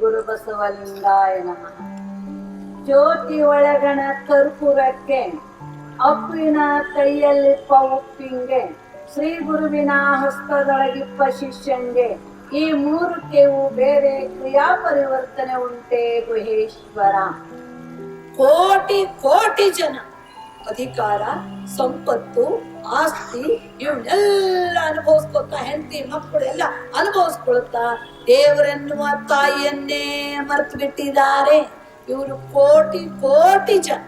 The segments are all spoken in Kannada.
ಗುರು ಬಸವಲಿಂಗಾಯ ನಮಃ. ಜ್ಯೋತಿ ಒಳಗಣ ಕರ್ಪೂರಕ್ಕೆ, ಅಪ್ಪಿನ ಕೈಯಲ್ಲಿಪ್ಪ ಉಪ್ಪಿಂಗೆ ಶ್ರೀ ಗುರುವಿನ ಹಸ್ತದೊಳಗಿಪ್ಪ ಶಿಷ್ಯಂಗೆ ಈ ಮೂರಕ್ಕೆವು ಬೇರೆ ಕ್ರಿಯಾ ಪರಿವರ್ತನೆ ಉಂಟೆ ಗುಹೇಶ್ವರ. ಕೋಟಿ ಕೋಟಿ ಜನ. ಅಧಿಕಾರ, ಸಂಪತ್ತು, ಆಸ್ತಿ ಇವನ್ನೆಲ್ಲ ಅನುಭವಿಸ್ಕೊತಾ ಹೆಂಡತಿ, ಮಕ್ಕಳು ಎಲ್ಲ ಅನುಭವಿಸ್ಕೊಳ್ತಾ ದೇವರೆನ್ನುವ ತಾಯಿಯನ್ನೇ ಮರೆತು ಬಿಟ್ಟಿದ್ದಾರೆ ಇವರು ಕೋಟಿ ಕೋಟಿ ಜನ.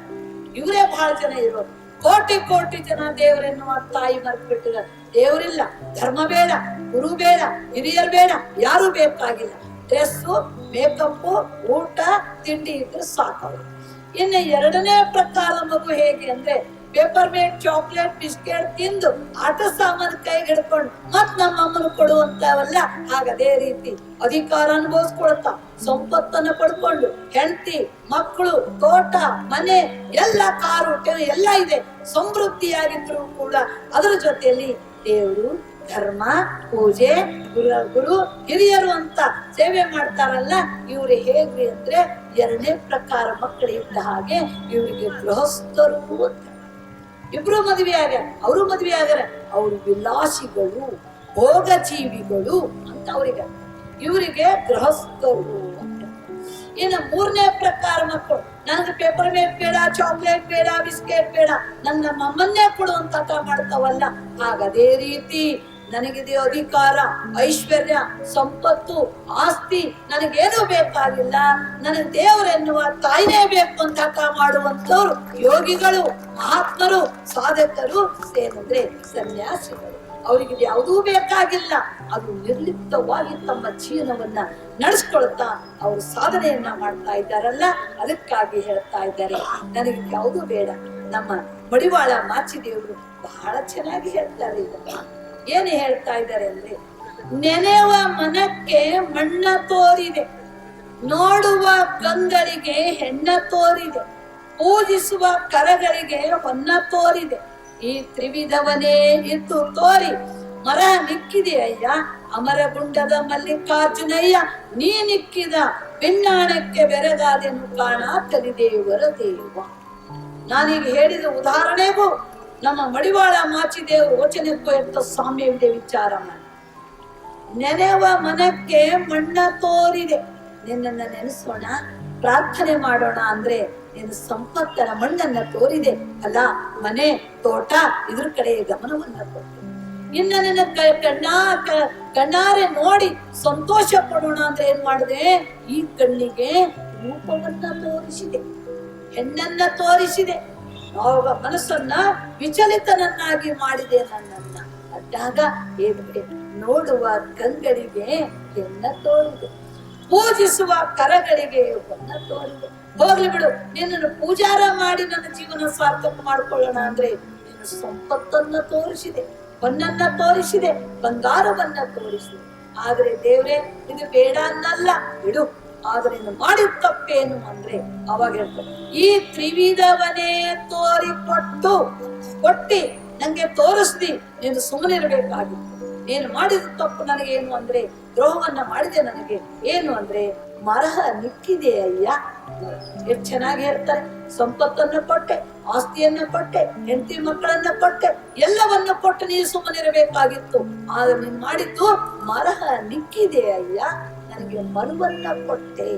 ಇವರೇ ಬಹಳ ಜನ ಇರೋದು ಕೋಟಿ ಕೋಟಿ ಜನ ದೇವರೆನ್ನುವ ತಾಯಿ ಮರೆತು ಬಿಟ್ಟಿದ್ದಾರೆ ದೇವರಿಲ್ಲ, ಧರ್ಮ ಬೇಡ, ಗುರು ಬೇಡ, ಹಿರಿಯರು ಬೇಡ, ಯಾರು ಬೇಕಾಗಿಲ್ಲ. ಡ್ರೆಸ್ಸು, ಮೇಕಪ್ಪು, ಊಟ, ತಿಂಡಿ ಇದ್ರೆ ಸಾಕವರು. ಇನ್ನು ಎರಡನೇ ಪ್ರಕಾರ ಮಗು ಹೇಗೆ ಅಂದ್ರೆ ಪೇಪರ್ ಮೇಡ್ ಚಾಕ್ಲೇಟ್ ಬಿಸ್ಕೆಟ್ ತಿಂದು ಆಟ ಸಾಮಾನು ಕೈಗೆ ಹಿಡ್ಕೊಂಡು ಮತ್ ನಮ್ಮ ಅಮ್ಮನ ಕೊಡುವಂತವಲ್ಲ, ಹಾಗದೇ ರೀತಿ ಅಧಿಕಾರ ಅನುಭವಿಸ್ಕೊಳ್ತಾ ಸಂಪತ್ತನ್ನ ಪಡ್ಕೊಂಡು ಹೆಂಡತಿ, ಮಕ್ಕಳು, ತೋಟ, ಮನೆ, ಎಲ್ಲ ಕಾರು ಎಲ್ಲ ಇದೆ. ಸಮೃದ್ಧಿಯಾಗಿದ್ರು ಕೂಡ ಅದರ ಜೊತೆಯಲ್ಲಿ ದೇವರು, ಧರ್ಮ, ಪೂಜೆ, ಗುರು ಗುರು, ಹಿರಿಯರು ಅಂತ ಸೇವೆ ಮಾಡ್ತಾರಲ್ಲ, ಇವ್ರು ಹೇಗ್ರಿ ಅಂದ್ರೆ ಎರಡನೇ ಪ್ರಕಾರ ಮಕ್ಕಳು ಇದ್ದ ಹಾಗೆ ಇವರಿಗೆ ಗೃಹಸ್ಥರು ಅಂತ. ಇಬ್ರು ಮದುವೆ ಆಗ್ಯಾರ, ಅವರು ಮದುವೆ ಆಗ್ಯಾರ, ಅವರು ವಿಲಾಸಿಗಳು ಭೋಗ ಜೀವಿಗಳು ಅಂತ ಅವರಿಗೆ. ಇವರಿಗೆ ಗೃಹಸ್ಥರು ಅಂತ. ಇನ್ನು ಮೂರನೇ ಪ್ರಕಾರ ಮಕ್ಕಳು, ನನಗೆ ಪೇಪರ್ ಮೇಟ್ ಬೇಡ ಚಾಕ್ಲೇಟ್ ಬೇಡ ಬಿಸ್ಕೆಟ್ ಬೇಡ, ನನ್ನ ನಮ್ಮನ್ನೇ ಕೊಡು ಅಂತ ಹಠ ಮಾಡ್ತಾವಲ್ಲ, ಹಾಗದೇ ರೀತಿ ನನಗಿದೆ ಅಧಿಕಾರ, ಐಶ್ವರ್ಯ, ಸಂಪತ್ತು, ಆಸ್ತಿ, ನನಗೇನು ಬೇಕಾಗಿಲ್ಲ. ನನಗೆ ದೇವರೆನ್ನುವ ತಾಯಿನೇ ಬೇಕು ಅಂತ ಮಾಡುವಂತವ್ರು ಯೋಗಿಗಳು, ಮಹಾತ್ಮರು, ಸಾಧಕರು ಸೇರಿದ್ರೆ ಸನ್ಯಾಸಿಗಳು. ಅವರಿಗೆ ಯಾವುದೂ ಬೇಕಾಗಿಲ್ಲ. ಅದು ನಿರ್ಲಿಪ್ತವಾಗಿ ತಮ್ಮ ಜೀವನವನ್ನ ನಡೆಸ್ಕೊಳ್ತಾ ಅವರು ಸಾಧನೆಯನ್ನ ಮಾಡ್ತಾ ಇದ್ದಾರಲ್ಲ, ಅದಕ್ಕಾಗಿ ಹೇಳ್ತಾ ಇದ್ದಾರೆ. ನನಗೆ ಯಾವುದೂ ಬೇಡ. ನಮ್ಮ ಮಡಿವಾಳ ಮಾಚಿದೇವರು ಬಹಳ ಚೆನ್ನಾಗಿ ಹೇಳ್ತಾರೆ ಇದನ್ನ ಏನು ಹೇಳ್ತಾ ಇದ್ದಾರೆ ಅಂದ್ರೆ ನೆನೆವ ಮನಕ್ಕೆ ಮಣ್ಣ ತೋರಿದೆ. ನೋಡುವ ಗಂಗರಿಗೆ ಹೆಣ್ಣ ತೋರಿದೆ. ಪೂಜಿಸುವ ಕರಗಳಿಗೆ ಹೊನ್ನ ತೋರಿದೆ. ಈ ತ್ರಿವಿಧವನೇ ಇತ್ತು ತೋರಿ, ಮರ ನಿಕ್ಕಿದೆ ಅಯ್ಯ. ಅಮರಗುಂಡದ ಮಲ್ಲಿಕಾರ್ಜುನಯ್ಯ, ನೀ ನಿಕ್ಕಿದ ಪಿನ್ನಾಣಕ್ಕೆ ಬೆರಗಾದೆನು ಕಾಣ ಕಲಿದೇವರ ದೇವ. ನಾನೀಗ ಹೇಳಿದ ಉದಾಹರಣೆಗೂ ನಮ್ಮ ಮಡಿವಾಳ ಮಾಚಿದೇವರು ವಚನಕ್ಕೂ ಎಂತ ಸಾಮ್ಯವಿದೆ ವಿಚಾರ ಮಾಡಿ. ನೆನೆವ ಮನಕ್ಕೆ ಮಣ್ಣ ತೋರಿದೆ. ನಿನ್ನನ್ನ ನೆನೆಸೋಣ, ಪ್ರಾರ್ಥನೆ ಮಾಡೋಣ ಅಂದ್ರೆ ನಿನ್ನ ಸಂಪತ್ತರ ಮಣ್ಣನ್ನ ತೋರಿದೆ. ಅಲ್ಲ, ಮನೆ, ತೋಟ, ಇದ್ರ ಕಡೆ ಗಮನವನ್ನ ಕೊಟ್ಟು. ಇನ್ನ ನಿನ್ನ ಕಣ್ಣಾ ಕಣ್ಣಾರೆ ನೋಡಿ ಸಂತೋಷ ಪಡೋಣ ಅಂದ್ರೆ ಏನ್ ಮಾಡಿದೆ? ಈ ಕಣ್ಣಿಗೆ ರೂಪವನ್ನ ತೋರಿಸಿದೆ. ಹೆಣ್ಣನ್ನ ತೋರಿಸಿದೆ. ಆವಾಗ ಮನಸ್ಸನ್ನ ವಿಚಲಿತನನ್ನಾಗಿ ಮಾಡಿದೆ ನನ್ನನ್ನ. ಏನ್ಬಿಡೆ ನೋಡುವ ಕಂಗಳಿಗೆ ಹೆಣ್ಣ ತೋರಿದೆ. ಪೂಜಿಸುವ ಕರಗಳಿಗೆ ಹೊನ್ನ ತೋರಿದೆ. ಹೋಗ್ಲಿ ಬಿಡು, ನಿನ್ನನ್ನು ಪೂಜಾರ ಮಾಡಿ ನನ್ನ ಜೀವನ ಸಾರ್ಥಕ ಮಾಡ್ಕೊಳ್ಳೋಣ ಅಂದ್ರೆ ನಿನ್ನ ಸಂಪತ್ತನ್ನ ತೋರಿಸಿದೆ ಹೊನ್ನನ್ನ ತೋರಿಸಿದೆ, ಬಂಗಾರವನ್ನ ತೋರಿಸಿದೆ. ಆದ್ರೆ ದೇವ್ರೆ, ಇದು ಬೇಡ ಅನ್ನಲ್ಲ. ಬಿಡು. ಆದ್ರೆ ಇನ್ನು ಮಾಡಿದ ತಪ್ಪೇನು ಅಂದ್ರೆ ಅವಾಗ ಹೇಳ್ತಾರೆ ಈ ತ್ರಿವಿಧವನೇ ತೋರಿಕೊಟ್ಟು ಕೊಟ್ಟಿ ನಂಗೆ ತೋರಿಸ್ದಿ, ನೀನು ಸುಮ್ಮನಿರಬೇಕಾಗಿತ್ತು. ನೀನು ಮಾಡಿದ ತಪ್ಪು ನನಗೆ ಏನು ಅಂದ್ರೆ, ದ್ರೋಹವನ್ನ ಮಾಡಿದೆ ನನಗೆ ಏನು ಅಂದ್ರೆ, ಮರಹ ನಿಕ್ಕಿದೆ ಅಯ್ಯ. ಎಷ್ಟು ಚೆನ್ನಾಗಿ ಹೇಳ್ತಾರೆ, ಸಂಪತ್ತನ್ನ ಕೊಟ್ಟೆ, ಆಸ್ತಿಯನ್ನ ಕೊಟ್ಟೆ, ಹೆಂಡತಿ ಮಕ್ಕಳನ್ನ ಕೊಟ್ಟೆ, ಎಲ್ಲವನ್ನ ಕೊಟ್ಟು ನೀನು ಸುಮ್ಮನಿರಬೇಕಾಗಿತ್ತು. ಆದ್ರೆ ನೀನ್ ಮಾಡಿದ್ದು ಮರಹ ನಿಕ್ಕಿದೆ ಅಯ್ಯ. ನನಗೆ ಮರುವನ್ನ ಕೊಟ್ಟೆ.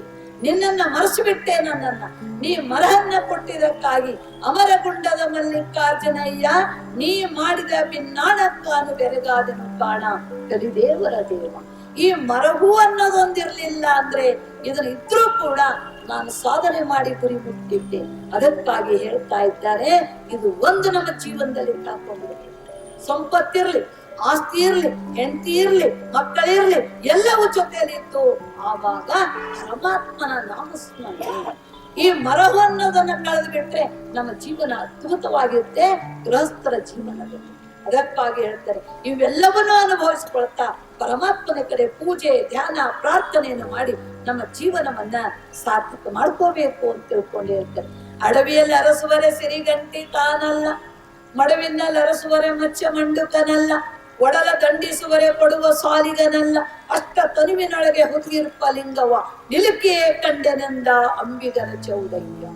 ನಿನ್ನನ್ನ ಮರೆಸಿಬಿಟ್ಟೆ ನನ್ನನ್ನ. ನೀ ಮರಹನ್ನ ಕೊಟ್ಟಿದ್ದಕ್ಕಾಗಿ ಅಮರಗುಂಡದ ಮಲ್ಲಿಕಾರ್ಜುನಯ್ಯ, ನೀ ಮಾಡಿದ ಭಿನ್ನಾಣಕ್ಕಾನು ಬೆರಗಾದನು ಕಾಣ. ಕಲಿದೇವರ ದೇವ, ಈ ಮರಹು ಅನ್ನೋದೊಂದಿರ್ಲಿಲ್ಲ ಅಂದ್ರೆ ಇದನ್ನ ಇದ್ರೂ ಕೂಡ ನಾನು ಸಾಧನೆ ಮಾಡಿ ಗುರಿ ಮುಟ್ಟಿದ್ದೆ ಅದಕ್ಕಾಗಿ ಹೇಳ್ತಾ ಇದ್ದಾರೆ, ಇದು ಒಂದು ನಮ್ಮ ಜೀವನದಲ್ಲಿ ಕಾಪಾಡಬೇಕು ಸಂಪತ್ತಿರ್ಲಿ ಆಸ್ತಿ ಇರ್ಲಿ, ಹೆಂಡತಿ ಇರ್ಲಿ ಮಕ್ಕಳಿರ್ಲಿ ಎಲ್ಲವೂ ಜೊತೆಯಲ್ಲಿ ಇತ್ತು. ಆವಾಗ ಪರಮಾತ್ಮನ ನಾಮಸ್ಮರಣೆ. ಈ ಮರವನ್ನೋದನ್ನ ಕಳೆದು ಬಿಟ್ರೆ ನಮ್ಮ ಜೀವನ ಅದ್ಭುತವಾಗಿರುತ್ತೆ, ಗೃಹಸ್ಥರ ಜೀವನದಲ್ಲಿ. ಅದಕ್ಕಾಗಿ ಹೇಳ್ತಾರೆ, ಇವೆಲ್ಲವನ್ನೂ ಅನುಭವಿಸ್ಕೊಳ್ತಾ ಪರಮಾತ್ಮನ ಕಡೆ ಪೂಜೆ, ಧ್ಯಾನ, ಪ್ರಾರ್ಥನೆಯನ್ನು ಮಾಡಿ ನಮ್ಮ ಜೀವನವನ್ನ ಸಾರ್ಥಕ ಮಾಡ್ಕೋಬೇಕು ಅಂತ ತಿಳ್ಕೊಂಡು ಹೇಳ್ತಾರೆ. ಅಡವಿಯಲ್ಲಿ ಅರಸುವರೆ ಸಿರಿಗಂಟಿ ತಾನಲ್ಲ, ಮಡವಿನಲ್ಲಿ ಅರಸುವರೆ ಮಚ್ಚ ಮಂಡುಕನಲ್ಲ ಒಡಲ ದಂಡಿಸುವರೆ ಪಡುವ ಸಾಲಿಗನಲ್ಲ, ಅಷ್ಟ ತನುವಿನೊಳಗೆ ಹುದುಗಿರುಪ ಲಿಂಗವ. ನಿಲುಕಿಯೇ ಕಂಡೆನೆಂದ ಅಂಬಿಗರ ಚೌಡಯ್ಯ.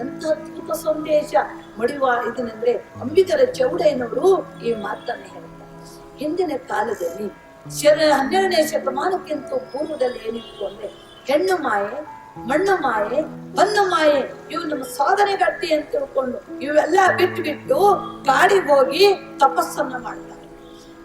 ಎಂತ ಅದ್ಭುತ ಸಂದೇಶ. ಮಡಿವ ಇದನ್ನಂದ್ರೆ ಅಂಬಿಗರ ಚೌಡಯ್ಯನವರು ಈ ಮಾತನ್ನ ಹೇಳ್ತಾರೆ. ಹಿಂದಿನ ಕಾಲದಲ್ಲಿ ಶರ ಹನ್ನೆರಡನೇ ಶತಮಾನಕ್ಕಿಂತ ಪೂರ್ವದಲ್ಲಿ ಏನಿತ್ತು ಅಂದ್ರೆ, ಹೆಣ್ಣು ಮಾಯೆ, ಮಣ್ಣು ಮಾಯೆ ಬಣ್ಣ ಮಾಯೆ, ಇವು ನಮ್ಮ ಸಾಧನೆ ಗಟ್ಟಿ ಅಂತ ತಿಳ್ಕೊಂಡು ಇವೆಲ್ಲ ಬಿಟ್ಟು ಬಿಟ್ಟು ಕಾಡಿಗೆ ಹೋಗಿ ತಪಸ್ಸನ್ನ ಮಾಡ್ತಾರೆ.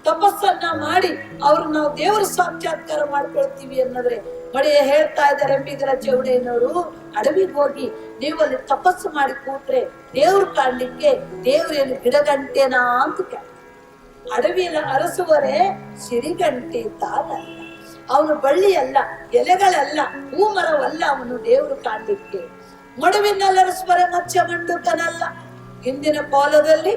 ತಪಸ್ಸನ್ನ ಮಾಡಿ ಅವ್ರು ನಾವು ದೇವರ ಸಾಕ್ಷಾತ್ಕಾರ ಮಾಡ್ಕೊಳ್ತೀವಿ ಅನ್ನೋದ್ರೆ ಬಡಿ ಹೇಳ್ತಾ ಇದ್ದಾರೆ ಬಿಗರ ಚೌಡಯ್ಯನವರು, ಅಡವಿಗೆ ಹೋಗಿ ನೀವು ಅಲ್ಲಿ ತಪಸ್ಸು ಮಾಡಿ ಕೂತ್ರೆ ದೇವ್ರು ಕಾಣ್ಲಿಕ್ಕೆ ದೇವ್ರೇನು ಗಿಡಗಂಟೆನಾ ಅಂತ ಕೇಳ್ತಾರೆ. ಅಡವಿನ ಅರಸುವರೆ ಸಿರಿಗಂಟೆ ತಾನಲ್ಲ ಅವನು ಬಳ್ಳಿ ಅಲ್ಲ ಎಲೆಗಳಲ್ಲ ಹೂ ಮರವಲ್ಲ ಅವನು ದೇವರು ಕಾಣ್ಲಿಕ್ಕೆ. ಮಡುವಿನಲ್ಲಿ ಅರಸುವರೆ ಮತ್ಸ್ಯ ಮಂಡುಕನಲ್ಲ. ಹಿಂದಿನ ಕಾಲದಲ್ಲಿ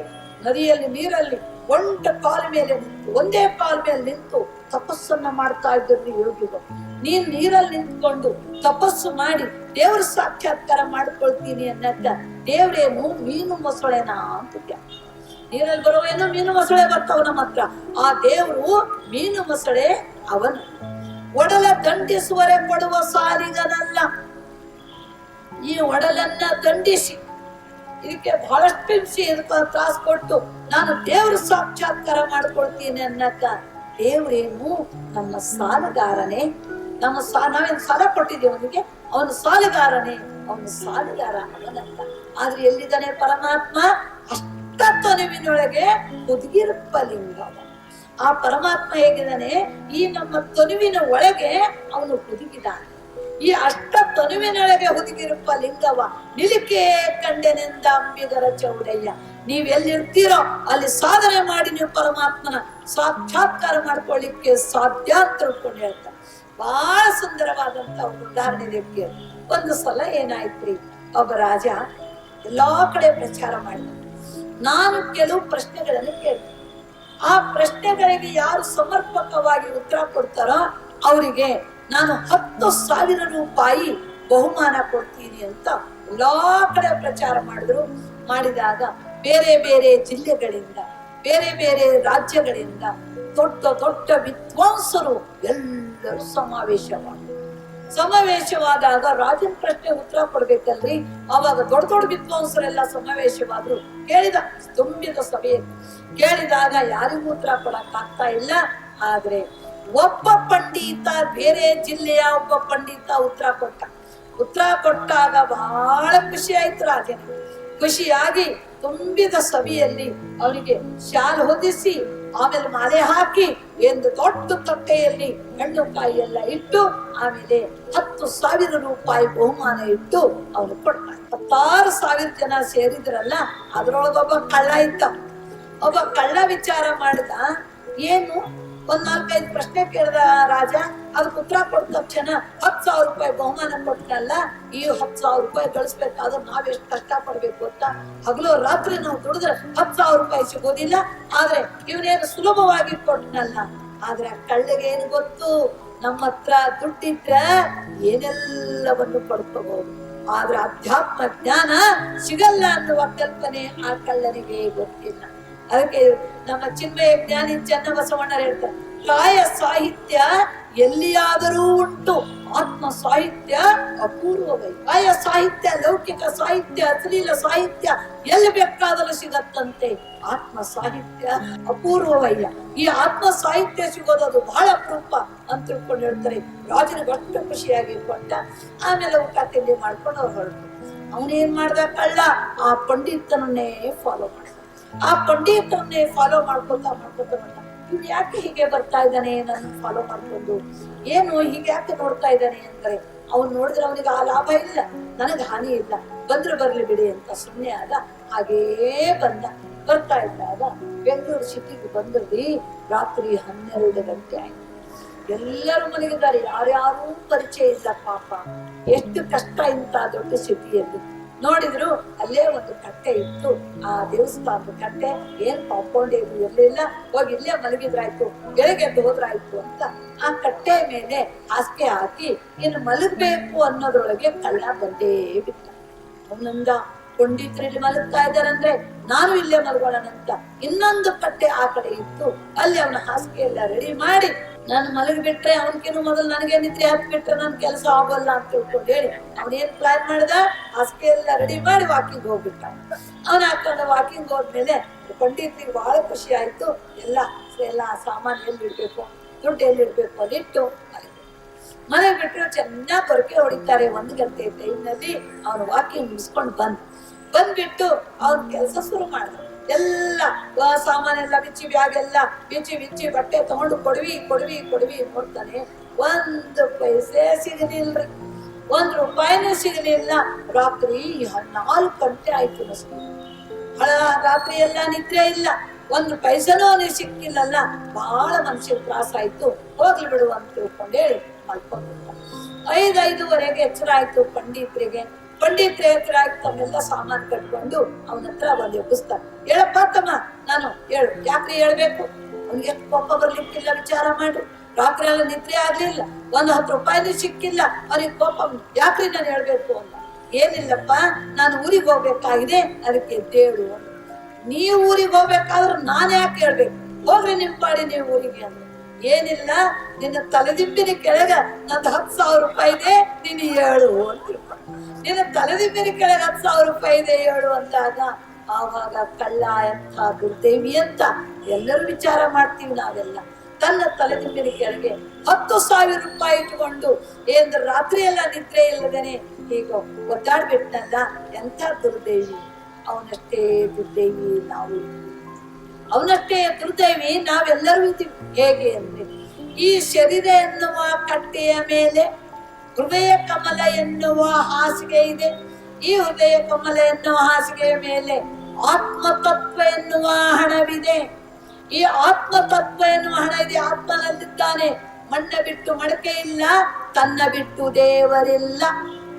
ನದಿಯಲ್ಲಿ ನೀರಲ್ಲಿ ಒಂಟ ಕಾಲ ಮೇಲೆ ಒಂದೇ ಕಾಲ ಮೇಲೆ ನಿಂತು ತಪಸ್ಸನ್ನ ಮಾಡ್ತಾ ಇದ್ದರು ಯೋಗಿಗಳು. ನೀನ್ ನೀರಲ್ಲಿ ನಿಂತ್ಕೊಂಡು ತಪಸ್ಸು ಮಾಡಿ ದೇವ್ರ ಸಾಕ್ಷಾತ್ಕಾರ ಮಾಡ್ಕೊಳ್ತೀನಿ ಅನ್ನಕ್ಕ ದೇವ್ರೇನು ಮೀನು ಮೊಸಳೆನಾ ಅಂತ ನೀರಲ್ಲಿ ಬರುವೇನು ಮೀನು ಮೊಸಳೆ ಬರ್ತಾವ ನಮ್ಮ ಹತ್ರ. ಆ ದೇವರು ಮೀನು ಮೊಸಳೆ ಅವನು. ಒಡಲ ದಂಡಿಸುವರೆ ಪಡುವ ಸಾಲಿಗನಲ್ಲ. ಈ ಒಡಲನ್ನ ದಂಡಿಸಿ. ಇದಕ್ಕೆ ಬಹಳಷ್ಟು ಹಿಂಸೆ ಇದಕ್ಕ ತ್ರಾಸ್ ಕೊಟ್ಟು ನಾನು ದೇವ್ರ ಸಾಕ್ಷಾತ್ಕಾರ ಮಾಡ್ಕೊಳ್ತೀನಿ ಅನ್ನಕ್ಕ ದೇವ್ರೇನು ನಮ್ಮ ಸಾಲಗಾರನೇ. ನಮ್ಮ ಸಾ, ನಾವೇನ್ ಸಾಲ ಕೊಟ್ಟಿದ್ದೀವಿ ಅವನಿಗೆ? ಅವನು ಸಾಲಗಾರನೇ. ಅವನು ಸಾಲಗಾರ ಅವನಂತ ಆದ್ರೆ ಎಲ್ಲಿದ್ದಾನೆ ಪರಮಾತ್ಮ? ಅಷ್ಟ ತೊನುವಿನೊಳಗೆ ಹುದುಗಿರುಪ್ಪ ಲಿಂಗ ಆ ಪರಮಾತ್ಮ ಹೇಗಿದ್ದಾನೆ? ಈ ನಮ್ಮ ತೊನುವಿನ ಒಳಗೆ ಅವನು ಹುದುಗಿದ್ದಾನೆ ಈ ಅಷ್ಟ ತನುವಿನೊಳಗೆ ಹುದುಗಿರುಪ್ಪ ಲಿಂಗವ. ನಿಲಿಕೆ ಕಂಡೆನೆಂದ ಅಂಬಿಗರ ಚೌಡಯ್ಯ. ನೀವ್ ಎಲ್ಲಿರ್ತೀರೋ ಅಲ್ಲಿ ಸಾಧನೆ ಮಾಡಿ ನೀವು ಪರಮಾತ್ಮನ ಸಾಕ್ಷಾತ್ಕಾರ ಮಾಡ್ಕೊಳ್ಳಿಕ್ಕೆ ಸಾಧ್ಯ ಅಂತ ತಿಳ್ಕೊಂಡು ಹೇಳ್ತಾರೆ ಬಹಳ ಸುಂದರವಾದಂತ ಒಂದು ಉದಾಹರಣೆ ಇದಕ್ಕೆ ಒಂದು ಸಲ ಏನಾಯ್ತ್ರಿ? ಒಬ್ಬ ರಾಜ ಎಲ್ಲಾ ಕಡೆ ಪ್ರಚಾರ ಮಾಡಿದ. ನಾನು ಕೆಲವು ಪ್ರಶ್ನೆಗಳನ್ನು ಕೇಳ್ತೀನಿ ಆ ಪ್ರಶ್ನೆಗಳಿಗೆ ಯಾರು ಸಮರ್ಪಕವಾಗಿ ಉತ್ತರ ಕೊಡ್ತಾರೋ ಅವರಿಗೆ ನಾನು ಹತ್ತು ಸಾವಿರ ರೂಪಾಯಿ ಬಹುಮಾನ ಕೊಡ್ತೀನಿ ಅಂತ ಎಲ್ಲಾ ಕಡೆ ಪ್ರಚಾರ ಮಾಡಿದ್ರು. ಮಾಡಿದಾಗ ಬೇರೆ ಬೇರೆ ಜಿಲ್ಲೆಗಳಿಂದ, ಬೇರೆ ಬೇರೆ ರಾಜ್ಯಗಳಿಂದ ದೊಡ್ಡ ದೊಡ್ಡ ವಿದ್ವಾಂಸರು ಎಲ್ಲರೂ ಸಮಾವೇಶವಾದರು ಸಮಾವೇಶವಾದಾಗ ರಾಜನ್ ಪ್ರಶ್ನೆ ಉತ್ತರ ಕೊಡ್ಬೇಕಲ್ರಿ? ಅವಾಗ ದೊಡ್ಡ ದೊಡ್ಡ ವಿದ್ವಾಂಸರೆಲ್ಲ ಸಮಾವೇಶವಾದ್ರು. ಕೇಳಿದ ತುಂಬಿದ ಸಭೆಯಲ್ಲಿ. ಕೇಳಿದಾಗ ಯಾರಿಗೂ ಉತ್ತರ ಕೊಡಕ್ ಇಲ್ಲ. ಆದ್ರೆ ಒಬ್ಬ ಪಂಡಿತ ಬೇರೆ ಜಿಲ್ಲೆಯ ಒಬ್ಬ ಪಂಡಿತ ಉತ್ತರ ಕೊಟ್ಟ. ಉತ್ತರ ಕೊಟ್ಟಾಗ ಬಹಳ ಖುಷಿ ಆಯ್ತು ರಾಜನಿಗೆ ಖುಷಿಯಾಗಿ ತುಂಬಿದ ಸಭೆಯಲ್ಲಿ ಅವನಿಗೆ ಶಾಲ್ ಹೊದಿಸಿ, ಆಮೇಲೆ ಮಾಲೆ ಹಾಕಿ ಎಂದು ದೊಡ್ಡ ತೊಟ್ಟೆಯಲ್ಲಿ ಹೆಣ್ಣು ಕಾಯಿ ಎಲ್ಲ ಇಟ್ಟು, ಆಮೇಲೆ ಹತ್ತು ಸಾವಿರ ರೂಪಾಯಿ ಬಹುಮಾನ ಇಟ್ಟು ಅವನು ಕೊಡ್ತಾನೆ ಹತ್ತಾರು ಸಾವಿರ ಜನ ಸೇರಿದ್ರಲ್ಲ ಅದ್ರೊಳಗೊಬ್ಬ ಕಳ್ಳ ಇತ್ತ ಒಬ್ಬ ಕಳ್ಳ ವಿಚಾರ ಮಾಡಿದ, ಏನು? ಒಂದ್ ನಾಲ್ಕೈದು ಪ್ರಶ್ನೆ ಕೇಳ್ದ ರಾಜ ಅದಕ್ಕೆ ಉತ್ತರ ಕೊಟ್ಟ ತಕ್ಷಣ ಹತ್ ಸಾವಿರ ರೂಪಾಯಿ ಬಹುಮಾನ ಕೊಟ್ಟಲ್ಲ ಈ ಹತ್ ಸಾವಿರ ರೂಪಾಯಿ ಗಳಿಸ್ಬೇಕಾದ್ರೆ ನಾವ್ ಎಷ್ಟು ಕಷ್ಟ ಪಡ್ಬೇಕು ಅಂತ ಹಗಲು ರಾತ್ರಿ ನಾವು ದುಡಿದ್ರೆ ಹತ್ ಸಾವಿರ ರೂಪಾಯಿ ಸಿಗೋದಿಲ್ಲ. ಆದ್ರೆ ಇವನೇನು ಸುಲಭವಾಗಿ ಕೊಟ್ಟನಲ್ಲ ಆದ್ರೆ ಆ ಕಳ್ಳಿಗೆ ಏನು ಗೊತ್ತು? ನಮ್ಮ ಹತ್ರ ದುಡ್ಡಿದ್ರೆ ಏನೆಲ್ಲವನ್ನು ಪಡ್ಕೋಬಹುದು. ಆದ್ರೆ ಅಧ್ಯಾತ್ಮ ಜ್ಞಾನ ಸಿಗಲ್ಲ ಅನ್ನುವ ಕಲ್ಪನೆ ಆ ಕಳ್ಳನಿಗೆ ಗೊತ್ತಿಲ್ಲ. ಅದಕ್ಕೆ ನಮ್ಮ ಚಿನ್ಮಯ ಜ್ಞಾನಿ ಚನ್ನಬಸವಣ್ಣರು ಹೇಳ್ತಾರೆ ಕಾಯ ಸಾಹಿತ್ಯ ಎಲ್ಲಿಯಾದರೂ ಉಂಟು. ಆತ್ಮ ಸಾಹಿತ್ಯ ಅಪೂರ್ವವೈ. ಕಾಯ ಸಾಹಿತ್ಯ, ಲೌಕಿಕ ಸಾಹಿತ್ಯ, ಅಶ್ಲೀಲ ಸಾಹಿತ್ಯ ಎಲ್ಲಿ ಬೇಕಾದರೂ ಸಿಗತ್ತಂತೆ. ಆತ್ಮ ಸಾಹಿತ್ಯ ಅಪೂರ್ವವಯ್ಯ. ಈ ಆತ್ಮ ಸಾಹಿತ್ಯ ಸಿಗೋದದು ಬಹಳ ಅಪರೂಪ ಅಂತ ತಿಳ್ಕೊಂಡು ಹೇಳ್ತಾರೆ. ರಾಜನ ಅಷ್ಟು ಖುಷಿಯಾಗಿ ಕೊಟ್ಟ ಆಮೇಲೆ ಊಟ ತಿಂಡಿ ಮಾಡ್ಕೊಂಡು ಅವ್ರು ಹೊರಟು ಅವನೇನ್ ಮಾಡ್ದ ಕಳ್ಳ? ಆ ಪಂಡಿತನನ್ನೇ ಫಾಲೋ ಆ ಪಂಡಿತನ್ನೇ ಫಾಲೋ ಮಾಡ್ಕೊತಾ ಮಾಡ್ಕೊತಾ ಬಂದ ಇವ್ರು ಯಾಕೆ ಹೀಗೆ ಬರ್ತಾ ಇದ್ದಾನೆ ನನ್ನ ಫಾಲೋ ಮಾಡ್ಕೊಂಡು? ಏನು ಹೀಗೆ ಯಾಕೆ ನೋಡ್ತಾ ಇದ್ದಾನೆ ಅಂದ್ರೆ, ಅವ್ನ್ ನೋಡಿದ್ರೆ ಅವನಿಗೆ ಆ ಲಾಭ ಇಲ್ಲ, ನನಗೆ ಹಾನಿ ಇಲ್ಲ. ಬಂದ್ರೆ ಬರ್ಲಿ ಬಿಡಿ ಅಂತ ಸುಮ್ಮನೆ ಆದ ಹಾಗೇ ಬಂದ. ಬರ್ತಾ ಇದ್ದಾಗ ಬೆಂಗಳೂರು ಸಿಟಿಗೆ ಬಂದಲ್ಲಿ ರಾತ್ರಿ ಹನ್ನೆರಡು ಗಂಟೆ ಆಯ್ತು. ಎಲ್ಲರೂ ಮಲಗಿದ್ದಾರೆ. ಯಾರ್ಯಾರೂ ಪರಿಚಯ ಇಲ್ಲ ಪಾಪ. ಎಷ್ಟು ಕಷ್ಟ ಇಂತ ದೊಡ್ಡ ಸಿಟಿಯಲ್ಲಿ ನೋಡಿದ್ರು ಅಲ್ಲೇ ಒಂದು ಕಟ್ಟೆ ಇತ್ತು. ಆ ದೇವಸ್ಥಾನದ ಕಟ್ಟೆ ಏನ್ ಕಾಂಪೌಂಡ್ ಏನು ಇರ್ಲಿಲ್ಲ. ಹೋಗಿ ಇಲ್ಲೇ ಮಲಗಿದ್ರಾಯ್ತು. ಬೆಳಗ್ಗೆ ಹೋದ್ರಾಯ್ತು ಅಂತ ಆ ಕಟ್ಟೆ ಮೇಲೆ ಹಾಸಿಗೆ ಹಾಕಿ ಇನ್ನು ಮಲಗ್ಬೇಕು ಅನ್ನೋದ್ರೊಳಗೆ ಕಳ್ಳ ಬಂದೇ ಬಿಟ್ಟ ಅವನಂದ ಪಂಡಿತರಲ್ಲಿ ಮಲಗ್ತಾ ಇದ್ದಾರಂದ್ರೆ ನಾನು ಇಲ್ಲೇ ಮಲ್ಗೋಣನಂತ ಇನ್ನೊಂದು ಕಟ್ಟೆ ಆ ಕಡೆ ಇತ್ತು. ಅಲ್ಲಿ ಅವನ ಹಾಸಿಗೆ ಎಲ್ಲ ರೆಡಿ ಮಾಡಿ ನಾನು ಮಲಗಿಬಿಟ್ರೆ ಅವನ್ಕಿನ್ನು ಮೊದಲು ನನಗೆ ನಿದ್ರೆ ಹಾಕ್ಬಿಟ್ರೆ ನನ್ ಕೆಲಸ ಆಗೋಲ್ಲ ಅಂತ ತಿಳ್ಕೊಂಡು ಹೇಳಿ. ಅವನೇನ್ ಪ್ಲಾನ್ ಮಾಡ್ದ? ಹಾಸಿಗೆ ಎಲ್ಲ ರೆಡಿ ಮಾಡಿ ವಾಕಿಂಗ್ ಹೋಗ್ಬಿಟ್ಟ. ಅವನ ಹಾಕೊಂಡು ವಾಕಿಂಗ್ ಹೋದ್ಮೇಲೆ ಪಂಡಿತ್ರಿಗೆ ಬಹಳ ಖುಷಿ ಆಯ್ತು. ಎಲ್ಲ ಎಲ್ಲ ಸಾಮಾನು ಎಲ್ಲಿ ಇಡ್ಬೇಕು ದುಡ್ಡು ಎಲ್ಲಿ ಇಡ್ಬೇಕು ಅಲ್ಲಿ ಇಟ್ಟು ಮನೆ ಬಿಟ್ಟರೆ ಚೆನ್ನಾಗಿ ಕೊರಕೆ ಹೊಡಿತಾರೆ. ಒಂದು ಗಂಟೆ ಟೈಮ್ನಲ್ಲಿ ಅವನು ವಾಕಿಂಗ್ ಮುಗಿಸ್ಕೊಂಡು ಬಂದ್ ಬಂದ್ಬಿಟ್ಟು ಅವ್ನ ಕೆಲಸ ಶುರು ಮಾಡ್ದ ಎಲ್ಲ ಸಾಮಾನೆಲ್ಲ ಬಿಚ್ಚಿ ಬ್ಯಾಗ್ ಎಲ್ಲ ಬಿಚ್ಚಿ ಬಿಚ್ಚಿ ಬಟ್ಟೆ ತಗೊಂಡು ಕೊಡ್ವಿ ಕೊಡ್ವಿ ಕೊಡ್ವಿ ಕೊಡ್ತಾನೆ ಒಂದು ಪೈಸೆ ಸಿಗಲಿಲ್ರಿ. ಒಂದ್ ರೂಪಾಯಿನೂ ಸಿಗಲಿಲ್ಲ. ರಾತ್ರಿ ನಾಲ್ಕು ಗಂಟೆ ಆಯ್ತು ಅಷ್ಟೇ. ಹಳ ರಾತ್ರಿ ಎಲ್ಲ ನಿದ್ರೆ ಇಲ್ಲ. ಒಂದು ಪೈಸನೂ ಅವನಿಗೆ ಸಿಕ್ಕಿಲ್ಲಲ್ಲ. ಬಹಳ ಮನಸ್ಸಿಗೆ ತ್ರಾಸ ಆಯ್ತು. ಹೋಗ್ಲಿ ಬಿಡು ಅಂತ ತಿಳ್ಕೊಂಡೇಳಿ ಮಲ್ಕೊಂಡ್ಬಿಟ್ಟ ಐದೈದುವರೆಗೆ ಎಚ್ಚರ ಆಯ್ತು ಪಂಡಿತ್ರಿಗೆ. ಎಚ್ಚರ ಆಯ್ತು ತಮ್ಮೆಲ್ಲ ಸಾಮಾನು ಕಟ್ಕೊಂಡು ಅವನ ಹತ್ರ ಬಂದು ಎಬ್ಬಿಸ್ತಾರೆ ಹೇಳಪ್ಪ ತಮ್ಮ ನಾನು ಹೇಳು. ಯಾಕ್ರಿ ಹೇಳ್ಬೇಕು? ಅವ್ನಿಗೆ ಕೋಪ ಬರ್ಲಿಕ್ಕಿಲ್ಲ, ವಿಚಾರ ಮಾಡು. ರಾತ್ರಿ ಎಲ್ಲ ನಿದ್ರೆ ಆಗ್ಲಿಲ್ಲ. ಒಂದ್ ಹತ್ತು ರೂಪಾಯಿನೂ ಸಿಕ್ಕಿಲ್ಲ. ಅವ್ರಿಗೆ ಕೋಪ ಯಾಕ್ರಿ ನಾನು ಹೇಳ್ಬೇಕು ಅಂತ? ಏನಿಲ್ಲಪ್ಪ, ನಾನು ಊರಿಗೆ ಹೋಗ್ಬೇಕಾಗಿದೆ, ಅದಕ್ಕೆ ದೇವ್ರು. ನೀವು ಊರಿಗೆ ಹೋಗ್ಬೇಕಾದ್ರೆ ನಾನ್ ಯಾಕೆ ಹೇಳ್ಬೇಕು? ಹೋಗ್ರಿ ನಿಮ್ ಪಾಡಿ ನೀವು ಊರಿಗೆ ಅಂತ. ಏನಿಲ್ಲ, ನಿನ್ನ ತಲೆದಿಂಬಿನ ಕೆಳಗ ನಂದು ಹತ್ತು ಸಾವಿರ ರೂಪಾಯಿ ಇದೆ, ನೀನು ಹೇಳು ಅಂತ ತಿಳ್ಕೊಂಡ. ತಲೆದಿ ಮೇಲೆ ಕೆಳಗೆ ಹತ್ತು ಸಾವಿರ ರೂಪಾಯಿ ಇದೆ ಹೇಳು ಅಂದಾಗ, ಆವಾಗ ಕಳ್ಳ ಎಂಥ ದುರ್ದೇವಿ ಅಂತ ಎಲ್ಲರೂ ವಿಚಾರ ಮಾಡ್ತೀವಿ ನಾವೆಲ್ಲ. ತನ್ನ ತಲೆದಿಂಬಿನ ಕೆಳಗೆ ಹತ್ತು ಸಾವಿರ ರೂಪಾಯಿ ಇಟ್ಕೊಂಡು ಏನು ರಾತ್ರಿ ಎಲ್ಲ ನಿದ್ರೆ ಇಲ್ಲದೇನೆ ಈಗ ಒದ್ದಾಡ್ಬಿಟ್ನಲ್ಲ, ಎಂಥ ದುರ್ದೇವಿ. ಅವನಷ್ಟೇ ದುರ್ದೇವಿ ನಾವು. ಅವನಷ್ಟೇ ದುರ್ದೇವಿ ನಾವೆಲ್ಲರೂ ಇದ್ದೀವಿ. ಹೇಗೆ ಅಂದ್ರೆ, ಈ ಶರೀರ ಎನ್ನುವ ಕಟ್ಟೆಯ ಮೇಲೆ ಹೃದಯ ಕಮಲ ಎನ್ನುವ ಹಾಸಿಗೆ ಇದೆ. ಈ ಹೃದಯ ಕಮಲ ಎನ್ನುವ ಹಾಸಿಗೆಯ ಮೇಲೆ ಆತ್ಮತತ್ವ ಎನ್ನುವ ಹಣವಿದೆ. ಈ ಆತ್ಮತತ್ವ ಎನ್ನುವ ಹಣ ಇದೆ. ಆತ್ಮನಲ್ಲಿದ್ದಾನೆ. ಮಣ್ಣ ಬಿಟ್ಟು ಮಡಕೆ ಇಲ್ಲ, ತನ್ನ ಬಿಟ್ಟು ದೇವರಿಲ್ಲ.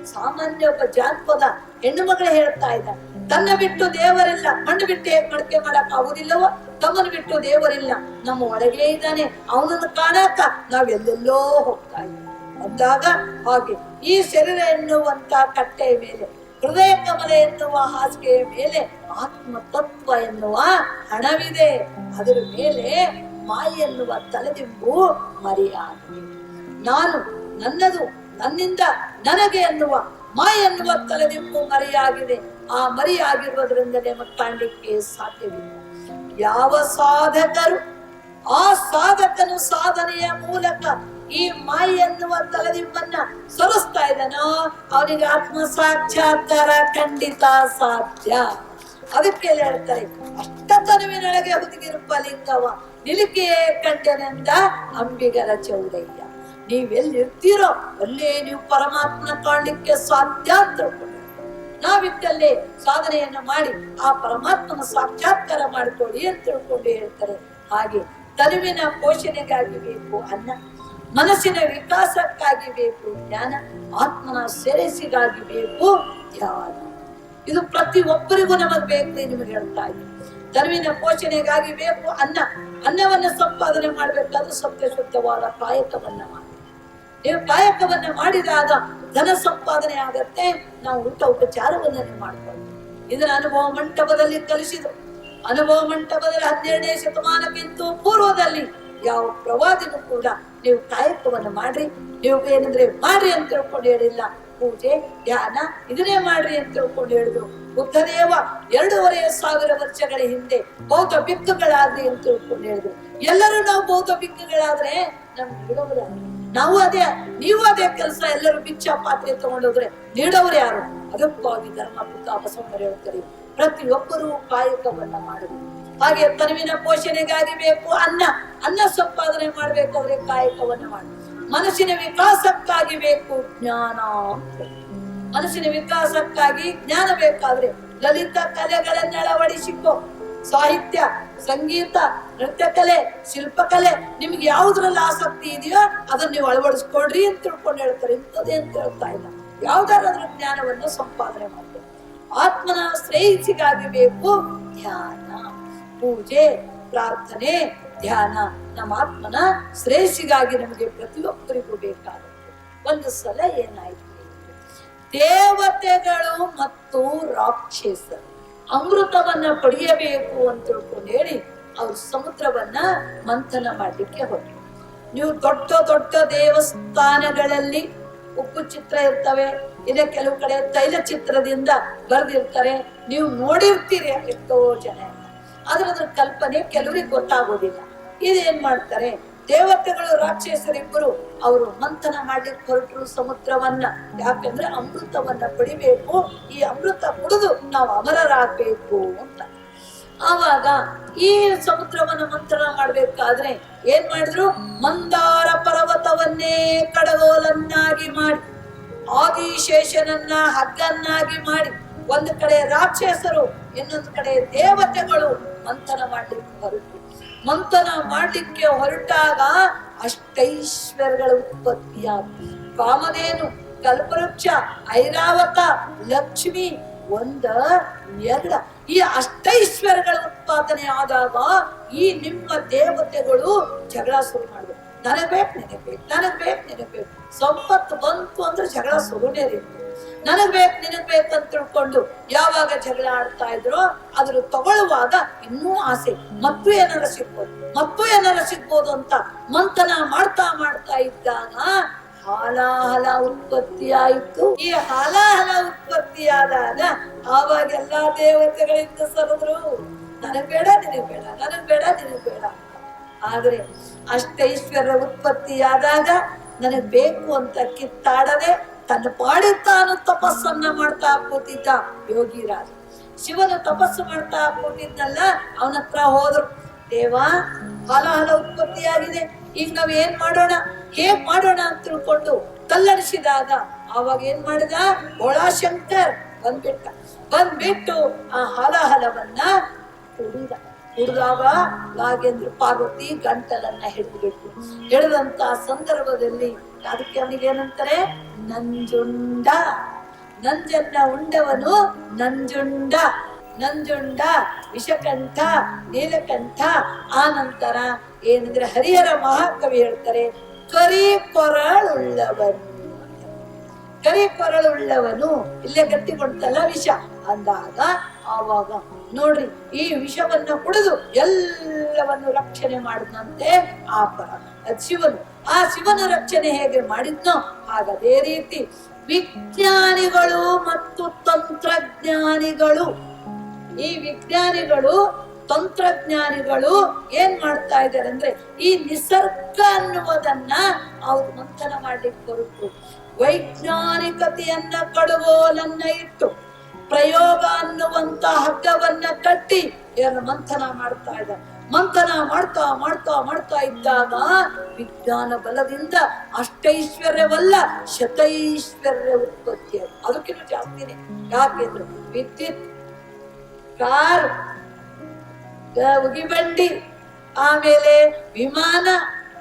ಸಾಮಾನ್ಯ ಒಬ್ಬ ಜಾನಪದ ಹೆಣ್ಣು ಮಗಳು ಹೇಳ್ತಾ ಇದ್ದ, ತನ್ನ ಬಿಟ್ಟು ದೇವರಿಲ್ಲ. ಮಣ್ಣು ಬಿಟ್ಟು ಹೇಗೆ ಮಡಕೆ ಮಾಡಕ್ ಆಗುದಿಲ್ಲವೋ? ತಮ್ಮನ್ನು ಬಿಟ್ಟು ದೇವರಿಲ್ಲ. ನಮ್ಮ ಒಳಗೆ ಇದ್ದಾನೆ. ಅವನನ್ನು ಕಾಣಾಕ ನಾವೆಲ್ಲೆಲ್ಲೋ ಹೋಗ್ತಾ ಇದ್ದೀವಿ ಅಂದಾಗ ಹಾಗೆ ಈ ಶರೀರ ಎನ್ನುವಂತ ಕಟ್ಟೆಯ ಮೇಲೆ ಹೃದಯ ಕಮಲ ಎನ್ನುವ ಹಾಸಿಗೆಯ ಮೇಲೆ ಆತ್ಮ ತತ್ವ ಎನ್ನುವ ಹಣವಿದೆ. ಅದರ ಮೇಲೆ ಮಾಯಿ ಎನ್ನುವ ತಲೆದಿಂಬು ಮರೆಯಾಗಿದೆ. ನಾನು ನನ್ನದು, ನನ್ನಿಂದ ನನಗೆ ಎನ್ನುವ ಮಾಯ ಎನ್ನುವ ತಲೆದಿಂಬು ಮರೆಯಾಗಿದೆ. ಆ ಮರಿಯಾಗಿರುವುದರಿಂದಲೇ ಕಾಣಲಿಕ್ಕೆ ಸಾಧ್ಯವಿಲ್ಲ. ಯಾವ ಸಾಧಕರು, ಆ ಸಾಧಕನು ಸಾಧನೆಯ ಮೂಲಕ ಈ ಮೈ ಎನ್ನುವ ತಲೆದಿಂಬನ್ನ ಸರಸ್ತಾ ಇದ್ದಾನೋ, ಅವನಿಗೆ ಆತ್ಮ ಸಾಕ್ಷಾತ್ಕಾರ ಖಂಡಿತ ಸಾಧ್ಯ. ಅದಕ್ಕೆ ಹೇಳ್ತಾರೆ ಅಷ್ಟತನವಿನೊಳಗೆ ಹುದುಗಿರುವ ಲಿಂಗವ ನಿಲುಕಿಯೇ ಕಂಡನೆಂದ ಅಂಬಿಗರ ಚೌಡಯ್ಯ. ನೀವೆಲ್ಲಿರ್ತೀರೋ, ಅಲ್ಲೇ ನೀವು ಪರಮಾತ್ಮನ ಕಾಣಲಿಕ್ಕೆ ಸಾಧ್ಯ ಅಂತ ನಾವಿದ್ದಲ್ಲಿ ಸಾಧನೆಯನ್ನ ಮಾಡಿ, ಆ ಪರಮಾತ್ಮನ ಸಾಕ್ಷಾತ್ಕಾರ ಮಾಡಿಕೊಳ್ಳಿ ಅಂತ ತಿಳ್ಕೊಂಡು ಹೇಳ್ತಾರೆ. ಹಾಗೆ ತನುವಿನ ಪೋಷಣೆಗಾಗಿ ಬೇಕು ಅನ್ನ. ಮನಸ್ಸಿನ ವಿಕಾಸಕ್ಕಾಗಿ ಬೇಕು, ಜ್ಞಾನ, ಆತ್ಮನ ಸೆರೆಸಿಗಾಗಿ ಬೇಕು ಧ್ಯಾನ ಇದು ಪ್ರತಿ ಒಬ್ಬರಿಗೂ ನಮಗ್ ಬೇಕು ನಿಮಗೆ ಹೇಳ್ತಾ ಇದ್ದೀನಿ. ಧರ್ಮಿನ ಪೋಷಣೆಗಾಗಿ ಬೇಕು ಅನ್ನ. ಅನ್ನವನ್ನ ಸಂಪಾದನೆ ಮಾಡ್ಬೇಕಾದ್ರೆ ಸತ್ಯ ಶುದ್ಧವಾದ ಕಾಯಕವನ್ನ ಮಾಡಿ ನೀವು ಕಾಯಕವನ್ನ ಮಾಡಿದಾಗ ಧನ ಸಂಪಾದನೆ ಆಗತ್ತೆ, ನಾವು ಊಟ ಉಪಚಾರವನ್ನ ಮಾಡ್ಕೊಳ್ತೀವಿ ಇದನ್ನ ಅನುಭವ ಮಂಟಪದಲ್ಲಿ ಕಲಿಸಿದ್ರು. ಅನುಭವ ಮಂಟಪದಲ್ಲಿ ಹನ್ನೆರಡನೇ ಶತಮಾನಕ್ಕಿಂತ ಪೂರ್ವದಲ್ಲಿ ಯಾವ ಪ್ರವಾದಿನೂ ಕೂಡ ನೀವು ಕಾಯಕವನ್ನು ಮಾಡ್ರಿ. ನೀವು ಏನಂದ್ರೆ ಮಾಡ್ರಿ ಅಂತ ತಿಳ್ಕೊಂಡು ಹೇಳಿಲ್ಲ. ಪೂಜೆ, ಧ್ಯಾನ, ಇದನ್ನೇ ಮಾಡ್ರಿ ಅಂತ ತಿಳ್ಕೊಂಡು ಹೇಳಿದ್ರು. ಬುದ್ಧದೇವ ಎರಡೂವರೆ ಸಾವಿರ ವರ್ಷಗಳ ಹಿಂದೆ ಬೌದ್ಧ ಬಿಕ್ಕುಗಳಾದ್ರಿ ಅಂತ ತಿಳ್ಕೊಂಡು ಹೇಳಿದ್ರು. ಎಲ್ಲರೂ ನಾವು ಬೌದ್ಧ ಬಿಕ್ಕುಗಳಾದ್ರೆ ನಮ್ಗೆ ಬಿಡೋದಿಲ್ಲ ನಾವು ಅದೇ, ನೀವು ಅದೇ ಕೆಲಸ ಎಲ್ಲರೂ ಬಿಚ್ಚ ಪಾತ್ರೆ ತಗೊಂಡೋದ್ರೆ ನೀಡೋರು ಯಾರು? ಅದಕ್ಕಾಗಿ ಧರ್ಮ ಬುದ್ಧ ಬಸವಣ್ಣರು ಹೇಳ್ತಾರೆ. ಪ್ರತಿಯೊಬ್ಬರೂ ಕಾಯಕವನ್ನ ಮಾಡಬೇಕು ಹಾಗೆ ಮನವಿನ ಪೋಷಣೆಗಾಗಿ ಬೇಕು, ಅನ್ನ ಅನ್ನ ಸಂಪಾದನೆ ಮಾಡಬೇಕಾದ್ರೆ ಕಾಯಕವನ್ನು ಮಾಡಿ. ಮನಸ್ಸಿನ ವಿಕಾಸಕ್ಕಾಗಿ ಬೇಕು ಜ್ಞಾನ. ಮನಸ್ಸಿನ ವಿಕಾಸಕ್ಕಾಗಿ ಜ್ಞಾನ ಬೇಕಾದ್ರೆ ಲಲಿತ ಕಲೆಗಳನ್ನ ಅಳವಡಿಸಿಕೊ. ಸಾಹಿತ್ಯ, ಸಂಗೀತ ನೃತ್ಯ ಕಲೆ ಶಿಲ್ಪಕಲೆ, ನಿಮ್ಗೆ ಯಾವ್ದ್ರಲ್ಲಿ ಆಸಕ್ತಿ ಇದೆಯೋ ಅದನ್ನ ನೀವು ಅಳವಡಿಸ್ಕೊಡ್ರಿ ಅಂತ ತಿಳ್ಕೊಂಡು ಹೇಳ್ತಾರೆ. ಇಂಥದ್ದೇ ಅಂತ ಹೇಳ್ತಾ ಇಲ್ಲ. ಯಾವ್ದಾರಾದ್ರೂ ಜ್ಞಾನವನ್ನು ಸಂಪಾದನೆ ಮಾಡಬೇಕು. ಆತ್ಮನ ಶ್ರೇಯಸ್ಸಿಗಾಗಿ ಬೇಕು ಧ್ಯಾನ. ಪೂಜೆ, ಪ್ರಾರ್ಥನೆ, ಧ್ಯಾನ. ನಮ್ಮ ಆತ್ಮನ ಶ್ರೇಯಸ್ಸಿಗಾಗಿ ನಮಗೆ ಪ್ರತಿಯೊಬ್ಬರಿಗೂ ಬೇಕಾಗುತ್ತೆ ಒಂದು ಸಲ ಏನಾಯ್ತು ದೇವತೆಗಳು ಮತ್ತು ರಾಕ್ಷಸರು ಅಮೃತವನ್ನ ಪಡೆಯಬೇಕು ಅಂತ ತಿಳ್ಕೊಂಡು ಹೇಳಿ ಅವ್ರು ಸಮುದ್ರವನ್ನ ಮಂಥನ ಮಾಡಲಿಕ್ಕೆ ಹೋಗಿ ನೀವು ದೊಡ್ಡ ದೊಡ್ಡ ದೇವಸ್ಥಾನಗಳಲ್ಲಿ ಉಪ್ಪು ಚಿತ್ರ ಇರ್ತವೆ ಇಲ್ಲ ಕೆಲವು ಕಡೆ ತೈಲ ಚಿತ್ರದಿಂದ ಬರೆದಿರ್ತಾರೆ. ನೀವು ನೋಡಿರ್ತೀರಿ ಎಷ್ಟೋ ಜನ. ಆದ್ರೆ ಅದ್ರ ಕಲ್ಪನೆ ಕೆಲವರಿಗೆ ಗೊತ್ತಾಗೋದಿಲ್ಲ. ಇದೇನ್ ಮಾಡ್ತಾರೆ? ದೇವತೆಗಳು, ರಾಕ್ಷಸರಿಬ್ಬರು ಅವರು ಮಂಥನ ಮಾಡ್ಲಿಕ್ಕೆ ಹೊರಟರು ಸಮುದ್ರವನ್ನ. ಯಾಕಂದ್ರೆ ಅಮೃತವನ್ನ ಪಡಿಬೇಕು ಈ ಅಮೃತ ಕುಡಿದು ನಾವು ಅಮರರಾಗಬೇಕು ಅಂತ. ಆವಾಗ ಈ ಸಮುದ್ರವನ್ನ ಮಂಥನ ಮಾಡ್ಬೇಕಾದ್ರೆ ಏನ್ ಮಾಡಿದ್ರು? ಮಂದಾರ ಪರ್ವತವನ್ನೇ ಕಡಗೋಲನ್ನಾಗಿ ಮಾಡಿ, ಆದಿಶೇಷನನ್ನ ಹಗ್ಗನ್ನಾಗಿ ಮಾಡಿ. ಒಂದು ಕಡೆ ರಾಕ್ಷಸರು, ಇನ್ನೊಂದು ಕಡೆ ದೇವತೆಗಳು ಮಂಥನ ಮಾಡ್ಲಿಕ್ಕೆ ಹೊರಟು. ಮಂಥನ ಮಾಡ್ಲಿಕ್ಕೆ ಹೊರಟಾಗ ಅಷ್ಟೈಶ್ವರ್ಯಗಳ ಉತ್ಪತ್ತಿಯಾದ ಕಾಮಧೇನು, ಕಲ್ಪವೃಕ್ಷ, ಐರಾವತ, ಲಕ್ಷ್ಮಿ, ಒಂದ, ಎರಡ. ಈ ಅಷ್ಟೈಶ್ವರ್ಯಗಳ ಉತ್ಪಾದನೆ ಆದಾಗ ಈ ನಿಮ್ಮ ದೇವತೆಗಳು ಜಗಳ ಶುರು ಮಾಡಿದ್ರು ನನಗ್ ಬೇಕು, ನಿನಗ್ ಬೇಕು, ನನಗ್ ಬೇಕು, ನಿನಗ್ ಸಂಪತ್ತು ಬಂತು ಅಂದ್ರೆ ಜಗಳ ಶುರುನೇ ನನಗ್ ಬೇಕು ನಿನಗ್ ಬೇಕಂತ ತಿಳ್ಕೊಂಡು ಯಾವಾಗ ಜಗಳ ಆಡ್ತಾ ಇದ್ರು ಅದ್ರ ತಗೊಳ್ಳುವಾಗ ಇನ್ನೂ ಆಸೆ, ಮತ್ತು ಏನಾರ ಸಿಗ್ಬೋದು, ಮತ್ತು ಏನಾರ ಸಿಗ್ಬೋದು ಅಂತ ಮಂಥನ ಮಾಡ್ತಾ ಮಾಡ್ತಾ ಇದ್ದಾಗ ಹಾಲಾಹಲ ಉತ್ಪತ್ತಿ ಆಯಿತು ಈ ಹಾಲಾಹಲ ಉತ್ಪತ್ತಿ ಆದಾಗ ಆವಾಗ ಎಲ್ಲಾ ದೇವತೆಗಳಿಂದ ಸರಿದ್ರು, ನನಗ್ ಬೇಡ, ನಿನಗ್ ಬೇಡ, ನನಗ್ ಬೇಡ, ನಿನಗ್ ಬೇಡ ಆದರೆ ಆದ್ರೆ ಅಷ್ಟೈಶ್ವರ್ಯ ಉತ್ಪತ್ತಿಯಾದಾಗ ನನಗ್ ಬೇಕು ಅಂತ ಕಿತ್ತಾಡದೆ ತನ್ನ ಪಾಡಿ ತಾನು ತಪಸ್ಸನ್ನ ಮಾಡ್ತಾ ಕೂತಿದ್ದ ಯೋಗಿರಾಜ. ಶಿವನ ತಪಸ್ಸು ಮಾಡ್ತಾ ಕೂತಿದ್ದಲ್ಲ, ಅವನ ಹತ್ರ ಹೋದ್ರು. ದೇವ ಹಲ ಹಲ ಉತ್ಪತ್ತಿಯಾಗಿದೆ. ಈಗ ನಾವ್ ಏನ್ ಮಾಡೋಣ? ಹೇಗ್ ಮಾಡೋಣ ಅಂತ ತಿಳ್ಕೊಂಡು ಕಲ್ಲಡಿಸಿದಾಗ ಅವಾಗ ಏನ್ ಮಾಡಿದ? ಶಂಕರ್ ಬಂದ್ಬಿಟ್ಟ. ಬಂದ್ಬಿಟ್ಟು ಆ ಹಲಹಲವನ್ನ ಕುಡಿದ. ಕುಡಿದಾಗ ನಾಗೇಂದ್ರ ಪಾರ್ವತಿ ಗಂಟಲನ್ನ ಹಿಡಿದ್ಬಿಟ್ಟು ಹಿಡಿದಂತ ಸಂದರ್ಭದಲ್ಲಿ ಅದಕ್ಕೆ ಅವನಿಗೇನಂತಾರೆ ನಂಜುಂಡ. ನಂಜನ್ನ ಉಂಡವನು ನಂಜುಂಡ. ನಂಜುಂಡ, ವಿಷಕಂಠ, ನೀಲಕಂಠ. ಆ ನಂತರ ಏನಂದ್ರೆ ಹರಿಹರ ಮಹಾಕವಿ ಹೇಳ್ತಾರೆ, ಕರಿ ಕೊರಳುಳ್ಳವನು ಕರಿ ಕೊರಳುಳ್ಳವನು, ಇಲ್ಲೇ ಗಟ್ಟಿಕೊಡ್ತಲ್ಲ ವಿಷ. ಅಂದಾಗ ಆವಾಗ ನೋಡ್ರಿ, ಈ ವಿಷವನ್ನ ಕುಡಿದು ಎಲ್ಲವನ್ನು ರಕ್ಷಣೆ ಮಾಡಿದಂತೆ ಆ ಶಿವನು, ಆ ಶಿವನ ರಕ್ಷಣೆ ಹೇಗೆ ಮಾಡಿದ್ನೋ ಹಾಗದೇ ರೀತಿ ವಿಜ್ಞಾನಿಗಳು ಮತ್ತು ತಂತ್ರಜ್ಞಾನಿಗಳು, ಈ ವಿಜ್ಞಾನಿಗಳು, ತಂತ್ರಜ್ಞಾನಿಗಳು ಏನ್ ಮಾಡ್ತಾ ಇದ್ದಾರೆ ಅಂದ್ರೆ ಈ ನಿಸರ್ಗ ಅನ್ನುವುದನ್ನ ಅವ್ರು ಮಂಥನ ಮಾಡ್ಲಿಕ್ಕೆ ಹೊರಟು ವೈಜ್ಞಾನಿಕತೆಯನ್ನ ಕಡುಗೋಲನ್ನ ಇಟ್ಟು ಪ್ರಯೋಗ ಅನ್ನುವಂತ ಹಗ್ಗವನ್ನ ಕಟ್ಟಿ ಏನು ಮಂಥನ ಮಾಡ್ತಾ ಇದ್ದ. ಮಂಥನ ಮಾಡ್ತಾ ಮಾಡ್ತಾ ಮಾಡ್ತಾ ಇದ್ದಾಗ ವಿಜ್ಞಾನ ಬಲದಿಂದ ಅಷ್ಟೈಶ್ವರ್ಯವಲ್ಲ, ಶತೈಶ್ವರ್ಯ ಉತ್ಪತ್ತಿ. ಅದಕ್ಕಿಂತ ಜಾಸ್ತಿನೇ ಯಾಕೆಂದ್ರೆ ವಿದ್ಯುತ್, ಕಾರ್ ಉಗಿಬಂಡಿ ಆಮೇಲೆ ವಿಮಾನ,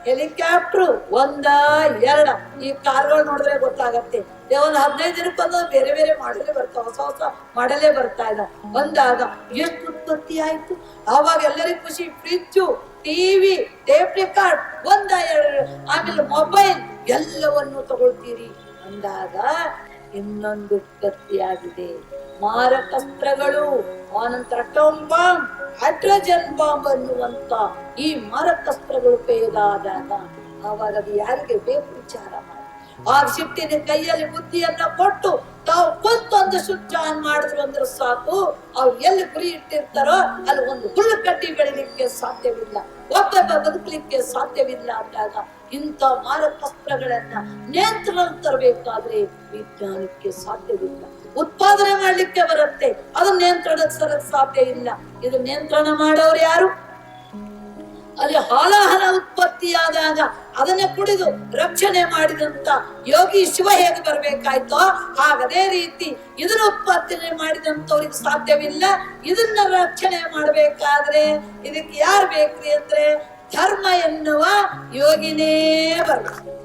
ಹೆಲಿಕಾಪ್ಟರ್, ಒಂದ, ಎರಡ. ಈ ಕಾರ್ಗಳು ನೋಡಿದ್ರೆ ಗೊತ್ತಾಗತ್ತೆ. ಒಂದ್ ಹದಿನೈದು ದಿನಕ್ಕೊಂದು ಬೇರೆ ಬೇರೆ ಮಾಡಲೇ ಬರ್ತಾವ ಹೊಸ ಹೊಸ ಮಾಡಲೇ ಬರ್ತಾ ಇದ್ದ. ಬಂದಾಗ ಎಷ್ಟು ಉತ್ಪತ್ತಿ ಆಯ್ತು? ಆವಾಗ ಎಲ್ಲರಿಗೂ ಖುಷಿ. ಫ್ರಿಜ್ಜು, ಟಿವಿ, ಟೇಪ್ ರೆಕಾರ್ಡ್, ಒಂದ, ಎರಡು, ಆಮೇಲೆ ಮೊಬೈಲ್ ಎಲ್ಲವನ್ನು ತಗೊಳ್ತೀರಿ. ಅಂದಾಗ ಇನ್ನೊಂದು ಉತ್ಪತ್ತಿಯಾಗಿದೆ ಮಾರಕಸ್ತ್ರಗಳು ಆನಂತರ ಅಟೋಮ್ ಬಾಂಬ್ ಹೈಡ್ರೋಜನ್ ಬಾಂಬ್ ಅನ್ನುವಂತ ಈ ಮಾರಕಸ್ತ್ರಗಳು ಪೇದಾದಾಗ ಆವಾಗ ಅದು ಯಾರಿಗೆ ಬೇಕು ವಿಚಾರ ಆ ಶಿಫ್ಟಿನ ಕೈಯಲ್ಲಿ ಬುದ್ಧಿಯನ್ನ ಕೊಟ್ಟು ತಾವು ಒಂದು ಸ್ವಿಚ್ ಆನ್ ಮಾಡಿದ್ರು ಅಂದ್ರೆ ಸಾಕು. ಅವ್ರು ಎಲ್ಲಿ ಗುರಿ ಇಟ್ಟಿರ್ತಾರೋ ಅಲ್ಲಿ ಒಂದು ಹುಲ್ಲು ಕಟ್ಟಿ ಬೆಳಿಲಿಕ್ಕೆ ಸಾಧ್ಯವಿಲ್ಲ. ಒಬ್ಬೊಬ್ಬ ಬದುಕಲಿಕ್ಕೆ ಸಾಧ್ಯವಿಲ್ಲ ಅಂದಾಗ ಇಂಥ ಮಾರಕಸ್ತ್ರಗಳನ್ನ ನಿಯಂತ್ರಣ ತರಬೇಕಾದ್ರೆ ವಿಜ್ಞಾನಕ್ಕೆ ಸಾಧ್ಯವಿಲ್ಲ. ಉತ್ಪಾದನೆ ಮಾಡ್ಲಿಕ್ಕೆ ಬರುತ್ತೆ. ಅದನ್ನ ನಿಯಂತ್ರಣಕ್ಕೆ ಸರಕ್ ಸಾಧ್ಯ ಇಲ್ಲ. ಇದು ನಿಯಂತ್ರಣ ಮಾಡೋರು ಯಾರು? ಅಲ್ಲಿ ಹಾಲಾಹಲ ಉತ್ಪತ್ತಿಯಾದಾಗ ಅದನ್ನ ಕುಡಿದು ರಕ್ಷಣೆ ಮಾಡಿದಂತ ಯೋಗಿ ಶಿವ ಹೇಗೆ ಬರ್ಬೇಕಾಯ್ತೋ ಹಾಗದೇ ರೀತಿ ಇದನ್ನ ಉತ್ಪತ್ತಿ ಮಾಡಿದಂತವ್ರಿಗೆ ಸಾಧ್ಯವಿಲ್ಲ. ಇದನ್ನ ರಕ್ಷಣೆ ಮಾಡ್ಬೇಕಾದ್ರೆ ಇದಕ್ಕೆ ಯಾರು ಬೇಕ್ರಿ ಅಂದ್ರೆ ಧರ್ಮ ಎನ್ನುವ ಯೋಗಿನೇ ಬರ್ಬೇಕು.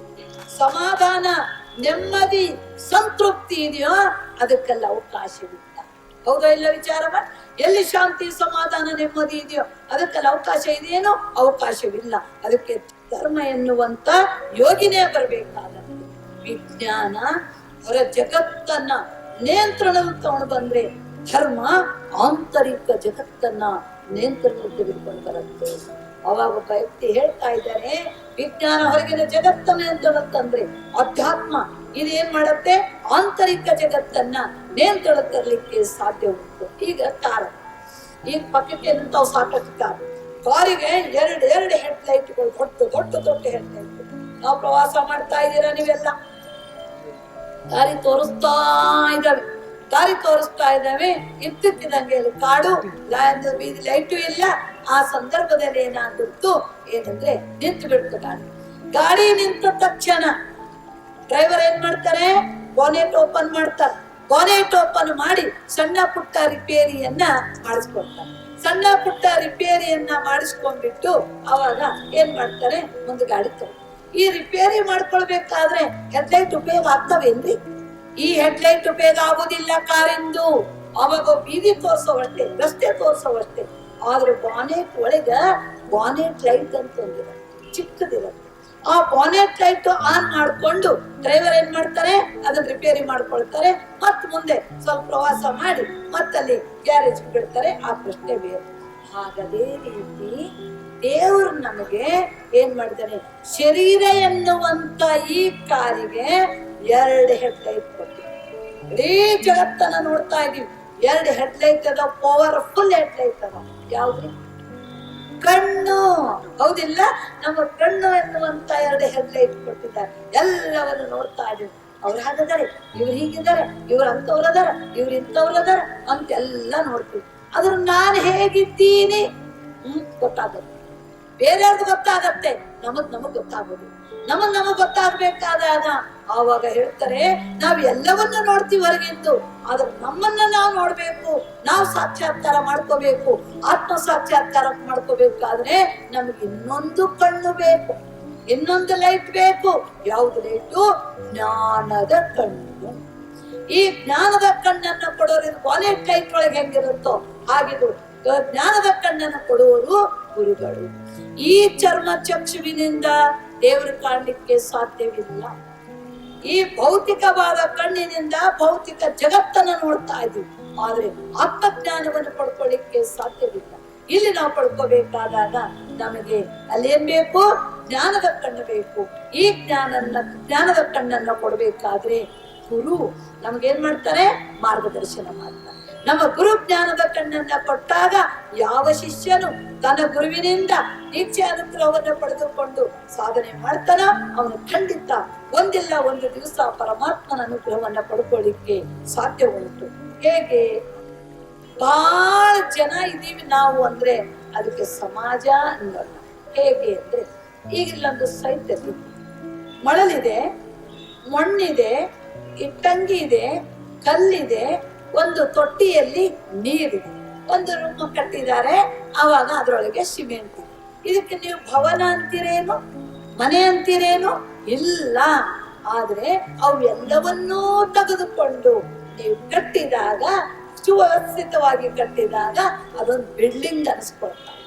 ಸಮಾಧಾನ, ನೆಮ್ಮದಿ, ಸಂತೃಪ್ತಿ ಇದೆಯೋ ಅದಕ್ಕೆಲ್ಲ ಅವಕಾಶವಿಲ್ಲ ಹೌದಾ ಇಲ್ಲ ವಿಚಾರ ಎಲ್ಲಿ ಶಾಂತಿ, ಸಮಾಧಾನ, ನೆಮ್ಮದಿ ಇದೆಯೋ ಅದಕ್ಕೆಲ್ಲ ಅವಕಾಶ ಇದೆಯೇನೋ ಅವಕಾಶವಿಲ್ಲ. ಅದಕ್ಕೆ ಧರ್ಮ ಎನ್ನುವಂತ ಯೋಗಿನೇ ಬರಬೇಕಾದ ವಿಜ್ಞಾನ ಹೊರ ಜಗತ್ತನ್ನ ನಿಯಂತ್ರಣದ ತಗೊಂಡು ಬಂದ್ರೆ ಧರ್ಮ ಆಂತರಿಕ ಜಗತ್ತನ್ನ ನಿಯಂತ್ರಣ ತೆಗೆದುಕೊಂಡು ಬರುತ್ತೆ ಅವಾಗ ಒಬ್ಬ ವ್ಯಕ್ತಿ ಹೇಳ್ತಾ ಇದ್ದಾನೆ ವಿಜ್ಞಾನ ಹೊರಗಿನ ಜಗತ್ತನ್ನ ಅಂತಂದ್ರೆ ತಂದ್ರೆ ಅಧ್ಯಾತ್ಮ. ಇದೇನ್ ಮಾಡುತ್ತೆ? ಆಂತರಿಕ ಜಗತ್ತನ್ನ ನಿಯಂತ್ರಣ ತರಲಿಕ್ಕೆ ಸಾಧ್ಯ ಉಂಟು. ಈಗ ಕಾರ ಈಗ ಪಕ್ಕಕ್ಕೆ ನಿಂತಾವ್ ಸಾಕಷ್ಟು ಕಾರ್ ಕಾರಿಗೆ ಎರಡು ಎರಡು ಹೆಡ್ ಲೈಟ್ಗಳು ಕೊಟ್ಟು ದೊಡ್ಡ ದೊಡ್ಡ ಹೆಡ್ ಲೈಟ್ ನಾವು ಪ್ರವಾಸ ಮಾಡ್ತಾ ಇದ್ದೀರಾ ನೀವೆಲ್ಲ? ದಾರಿ ತೋರಿಸ್ತಾ ಇದ್ದಾವೆ. ದಾರಿ ತೋರಿಸ್ತಾ ಇದ್ದಾವೆ. ಇದ್ದಕ್ಕಿದಂಗೆ ಕಾಡು ಬೀದಿ, ಲೈಟು ಇಲ್ಲ. ಆ ಸಂದರ್ಭದಲ್ಲಿ ಏನಾಗ್ಬಿಡ್ತು ಏನಂದ್ರೆ ನಿಂತು ಬಿಡ್ತು ಗಾಡಿ ಗಾಡಿ ನಿಂತ ತಕ್ಷಣ ಡ್ರೈವರ್ ಏನ್ ಮಾಡ್ತಾರೆ? ಬಾನೆಟ್ ಓಪನ್ ಮಾಡ್ತಾರೆ. ಬಾನೆಟ್ ಓಪನ್ ಮಾಡಿ ಸಣ್ಣ ಪುಟ್ಟ ರಿಪೇರಿಯನ್ನ ಮಾಡಿಸ್ಕೊಳ್ತಾರೆ. ಸಣ್ಣ ಪುಟ್ಟ ರಿಪೇರಿಯನ್ನ ಮಾಡಿಸ್ಕೊಂಡ್ಬಿಟ್ಟು ಅವಾಗ ಏನ್ ಮಾಡ್ತಾರೆ? ಒಂದು ಗಾಡಿ ತಗೊಂಡು ಈ ರಿಪೇರಿ ಮಾಡ್ಕೊಳ್ಬೇಕಾದ್ರೆ ಹೆಡ್ಲೈಟ್ ಉಪಯೋಗ ಆಗ್ತಾವೇನ್ರಿ? ಈ ಹೆಡ್ಲೈಟ್ ಉಪಯೋಗ ಆಗುದಿಲ್ಲ ಕಾರಿಂದು. ಅವಾಗ ಬೀದಿ ತೋರ್ಸೋವಷ್ಟೇ ರಸ್ತೆ ತೋರ್ಸೋವಷ್ಟೇ ಆದ್ರೆ ಬಾನೆಟ್ ಒಳಗ ಬಾನೆಟ್ ಲೈಟ್ ಅಂತ ಒಂದಿರುತ್ತೆ ಚಿಕ್ಕದಿರುತ್ತೆ ಆ ಬಾನೆಟ್ ಲೈಟ್ ಆನ್ ಮಾಡ್ಕೊಂಡು ಡ್ರೈವರ್ ಏನ್ ಮಾಡ್ತಾರೆ? ಅದನ್ನ ರಿಪೇರಿ ಮಾಡ್ಕೊಳ್ತಾರೆ. ಮತ್ ಮುಂದೆ ಸ್ವಲ್ಪ ಪ್ರವಾಸ ಮಾಡಿ ಮತ್ತಲ್ಲಿ ಗ್ಯಾರೇಜ್ ಬಿಡ್ತಾರೆ. ಆ ಪ್ರಶ್ನೆ ಬೇರೆ. ಹಾಗದೇ ರೀತಿ ದೇವರು ನಮಗೆ ಏನ್ ಮಾಡಿದ್ದಾರೆ ಶರೀರ ಎನ್ನುವಂತ ಈ ಕಾರಿಗೆ ಎರಡು ಹೆಡ್ ಲೈಟ್ ಕೊಟ್ಟಿದ್ದಾರೆ ಇಡೀ ಜಗತ್ತನ್ನ ನೋಡ್ತಾ ಇದೀವಿ ಎರಡು ಹೆಡ್ ಲೈಟ್ ಅದ ಪವರ್ಫುಲ್ ಹೆಡ್ ಲೈಟ್ ಅದ ಯಾವ್ದ್ರಿ? ಕಣ್ಣು. ಹೌದಿಲ್ಲ? ನಮ್ಮ ಕಣ್ಣು ಎನ್ನುವಂತ ಎರಡು ಹೆಗ್ಲೆ ಇಟ್ಕೊಟ್ಟಿದ್ದಾರೆ. ಎಲ್ಲವನ್ನು ನೋಡ್ತಾ ಇದ್ದೀವಿ. ಅವ್ರು ಹಾಗಿದ್ದಾರೆ, ಇವ್ರು ಹೀಗಿದ್ದಾರೆ, ಇವ್ರು ಅಂತವ್ರದಾರ ಇವ್ರು ಇಂಥವ್ರದಾರ ಅಂತೆಲ್ಲ ನೋಡ್ತೀವಿ. ಅದ್ರ ನಾನು ಹೇಗಿದ್ದೀನಿ? ಹ್ಮ್ ಗೊತ್ತಾಗುತ್ತೆ ಬೇರೆಯವ್ರದ್ದು ಗೊತ್ತಾಗತ್ತೆ. ನಮಗ್ ನಮಗ್ ಗೊತ್ತಾಗೋದು. ನಮಗ್ ನಮಗ್ ಗೊತ್ತಾಗ್ಬೇಕಾದಾಗ ಆವಾಗ ಹೇಳ್ತಾರೆ, ನಾವ್ ಎಲ್ಲವನ್ನ ನೋಡ್ತೀವಿ ಹೊರಗಿಂದು, ಆದ್ರೆ ನಮ್ಮನ್ನ ನಾವು ನೋಡ್ಬೇಕು, ನಾವು ಸಾಕ್ಷಾತ್ಕಾರ ಮಾಡ್ಕೋಬೇಕು ಆತ್ಮ ಸಾಕ್ಷಾತ್ಕಾರ ಮಾಡ್ಕೋಬೇಕಾದ್ರೆ ನಮ್ಗೆ ಇನ್ನೊಂದು ಕಣ್ಣು ಬೇಕು, ಇನ್ನೊಂದು ಲೈಟ್ ಬೇಕು, ಯಾವ್ದು ಲೈಟು ಜ್ಞಾನದ ಕಣ್ಣು. ಈ ಜ್ಞಾನದ ಕಣ್ಣನ್ನ ಕೊಡೋರು ವಾಲೆಟ್ ಲೈಟ್ ಒಳಗೆ ಹೆಂಗಿರುತ್ತೋ ಹಾಗಿದು ಜ್ಞಾನದ ಕಣ್ಣನ್ನು ಕೊಡುವರು ಗುರುಗಳು. ಈ ಚರ್ಮ ಚಕ್ಷುವಿನಿಂದ ದೇವರು ಕಾಣಲಿಕ್ಕೆ ಸಾಧ್ಯವಿಲ್ಲ. ಈ ಭೌತಿಕವಾದ ಕಣ್ಣಿನಿಂದ ಭೌತಿಕ ಜಗತ್ತನ್ನು ನೋಡ್ತಾ ಇದ್ವಿ. ಆದ್ರೆ ಆತ್ಮಜ್ಞಾನವನ್ನು ಪಡ್ಕೊಳ್ಳಿಕ್ಕೆ ಸಾಧ್ಯವಿಲ್ಲ. ಇಲ್ಲಿ ನಾವು ಪಡ್ಕೋಬೇಕಾದಾಗ ನಮಗೆ ಅಲ್ಲೇನ್ ಬೇಕು? ಜ್ಞಾನದ ಕಣ್ಣು ಬೇಕು. ಈ ಜ್ಞಾನನ್ನ, ಜ್ಞಾನದ ಕಣ್ಣನ್ನ ಕೊಡ್ಬೇಕಾದ್ರೆ ಗುರು ನಮ್ಗೇನ್ ಮಾಡ್ತಾರೆ? ಮಾರ್ಗದರ್ಶನ ಮಾಡ್ತಾರೆ. ನಮ್ಮ ಗುರು ಜ್ಞಾನದ ಕಣ್ಣನ್ನ ಕೊಟ್ಟಾಗ ಯಾವ ಶಿಷ್ಯನು ತನ್ನ ಗುರುವಿನಿಂದ ದೀಕ್ಷೆ ಅನುಗ್ರಹವನ್ನು ಪಡೆದುಕೊಂಡು ಸಾಧನೆ ಮಾಡ್ತಾನ ಅವನು ಖಂಡಿತ ಒಂದಿಲ್ಲ ಒಂದು ದಿವಸ ಪರಮಾತ್ಮನ ಅನುಗ್ರಹವನ್ನ ಪಡ್ಕೊಳ್ಳಿಕ್ಕೆ ಸಾಧ್ಯ ಉಂಟು ಹೇಗೆ? ಬಹಳ ಜನ ಇದೀವಿ ನಾವು ಅಂದ್ರೆ ಅದಕ್ಕೆ ಸಮಾಜ ಅನ್ನೋಲ್ಲ. ಹೇಗೆ ಅಂದ್ರೆ ಈಗ ಇಲ್ಲೊಂದು ಸೈಟ್ ಮಳಲಿದೆ, ಮಣ್ಣಿದೆ, ಇಟ್ಟಂಗಿ ಇದೆ, ಕಲ್ಲಿದೆ ಒಂದು ತೊಟ್ಟಿಯಲ್ಲಿ ನೀರು. ಒಂದು ರೂಮ್ ಕಟ್ಟಿದ್ದಾರೆ, ಅವಾಗ ಅದರೊಳಗೆ ಸಿಮೆಂಟ್. ಇದಕ್ಕೆ ನೀವು ಭವನ ಅಂತೀರೇನು? ಮನೆ ಅಂತೀರೇನು? ಇಲ್ಲ. ಆದ್ರೆ ಅವೆಲ್ಲವನ್ನೂ ತೆಗೆದುಕೊಂಡು ನೀವು ಕಟ್ಟಿದಾಗ, ಸುವ್ಯವಸ್ಥಿತವಾಗಿ ಕಟ್ಟಿದಾಗ ಅದೊಂದು ಬಿಲ್ಡಿಂಗ್ ಅನಿಸ್ಕೊಳ್ತಾ. ಇದೆ.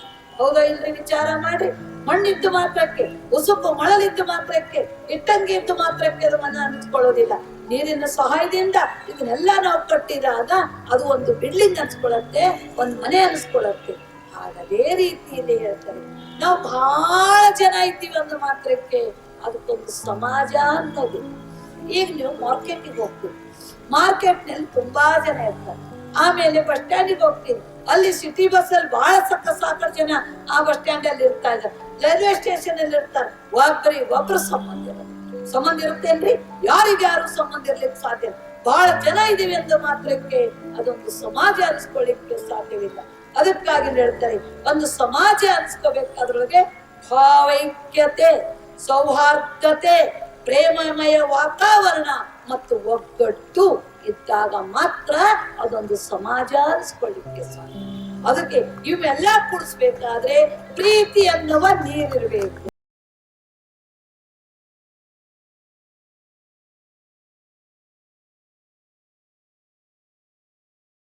ಹೌದಾ ಇಲ್ರಿ ವಿಚಾರ ಮಾಡಿ ಮಣ್ಣಿದ್ದು ಮಾತ್ರಕ್ಕೆ, ಉಸುಕು ಮಳಲಿದ್ದು ಮಾತ್ರಕ್ಕೆ, ಇಟ್ಟಂಗಿ ಇದ್ದು ಮಾತ್ರಕ್ಕೆ ಅದು ಮನ ಅನ್ಸ್ಕೊಳ್ಳೋದಿಲ್ಲ ನೀರಿನ ಸಹಾಯದಿಂದ ಇದನ್ನೆಲ್ಲ ನಾವು ಕಟ್ಟಿದಾಗ ಅದು ಒಂದು ಬಿಲ್ಡಿಂಗ್ ಅನ್ಸ್ಕೊಳತ್ತೆ ಒಂದು ಮನೆ ಅನ್ಸ್ಕೊಳ್ಳುತ್ತೆ ಹಾಗದೇ ರೀತಿಯಲ್ಲಿ ಹೇಳ್ತಾರೆ. ನಾವು ಬಹಳ ಜನ ಇದ್ದೀವಿ ಅಂದ್ರೆ ಮಾತ್ರಕ್ಕೆ, ಅದಕ್ಕೊಂದು ಸಮಾಜ ಅನ್ನೋದು. ಈಗ ನೀವು ಮಾರ್ಕೆಟಿಗೆ ಹೋಗ್ತೀವಿ ಮಾರ್ಕೆಟ್ನಲ್ಲಿ ತುಂಬಾ ಜನ ಇರ್ತಾರೆ. ಆಮೇಲೆ ಬಸ್ ಸ್ಟ್ಯಾಂಡಿಗೆ ಹೋಗ್ತೀನಿ ಅಲ್ಲಿ ಸಿಟಿ ಬಸ್ ಅಲ್ಲಿ ಬಹಳ ಸಕ್ಕ ಸಾಕಷ್ಟು ಜನ ಆ ಬಸ್ ಸ್ಟ್ಯಾಂಡ್ ಅಲ್ಲಿ ಇರ್ತಾ ಇದ್ದಾರೆ. ರೈಲ್ವೆ ಸ್ಟೇಷನ್ ಅಲ್ಲಿ ಇರ್ತಾರೆ. ಒಬ್ಬರಿ ಒಬ್ರು ಸಂಬಂಧ ಇರೋದು ಸಂಬಂಧ ಇರುತ್ತೇನ್ರಿ ಯಾರಿಗೆ ಯಾರು ಸಂಬಂಧ ಇರ್ಲಿಕ್ಕೆ ಸಾಧ್ಯ. ಬಹಳ ಜನ ಇದೀವಿ ಅಂತ ಮಾತ್ರಕ್ಕೆ ಅದೊಂದು ಸಮಾಜ ಅನಿಸ್ಕೊಳ್ಳಿಕ್ಕೆ ಸಾಧ್ಯವಿಲ್ಲ. ಅದಕ್ಕಾಗಿ ಹೇಳ್ತಾರೆ, ಒಂದು ಸಮಾಜ ಅನ್ಸ್ಕೋಬೇಕಾದ್ರೊಳಗೆ ಭಾವೈಕ್ಯತೆ, ಸೌಹಾರ್ದತೆ, ಪ್ರೇಮಮಯ ವಾತಾವರಣ ಮತ್ತು ಒಗ್ಗಟ್ಟು. ಇದ್ದಾಗ ಮಾತ್ರ ಅದೊಂದು ಸಮಾಜ ಅನ್ಸ್ಕೊಳ್ಳಿಕ್ಕೆ ಸಾಧ್ಯ. ಅದಕ್ಕೆ ಇವೆಲ್ಲ ಕೂಡಿಸ್ಬೇಕಾದ್ರೆ ಪ್ರೀತಿ ಅನ್ನುವ ನೀರಿರ್ಬೇಕು.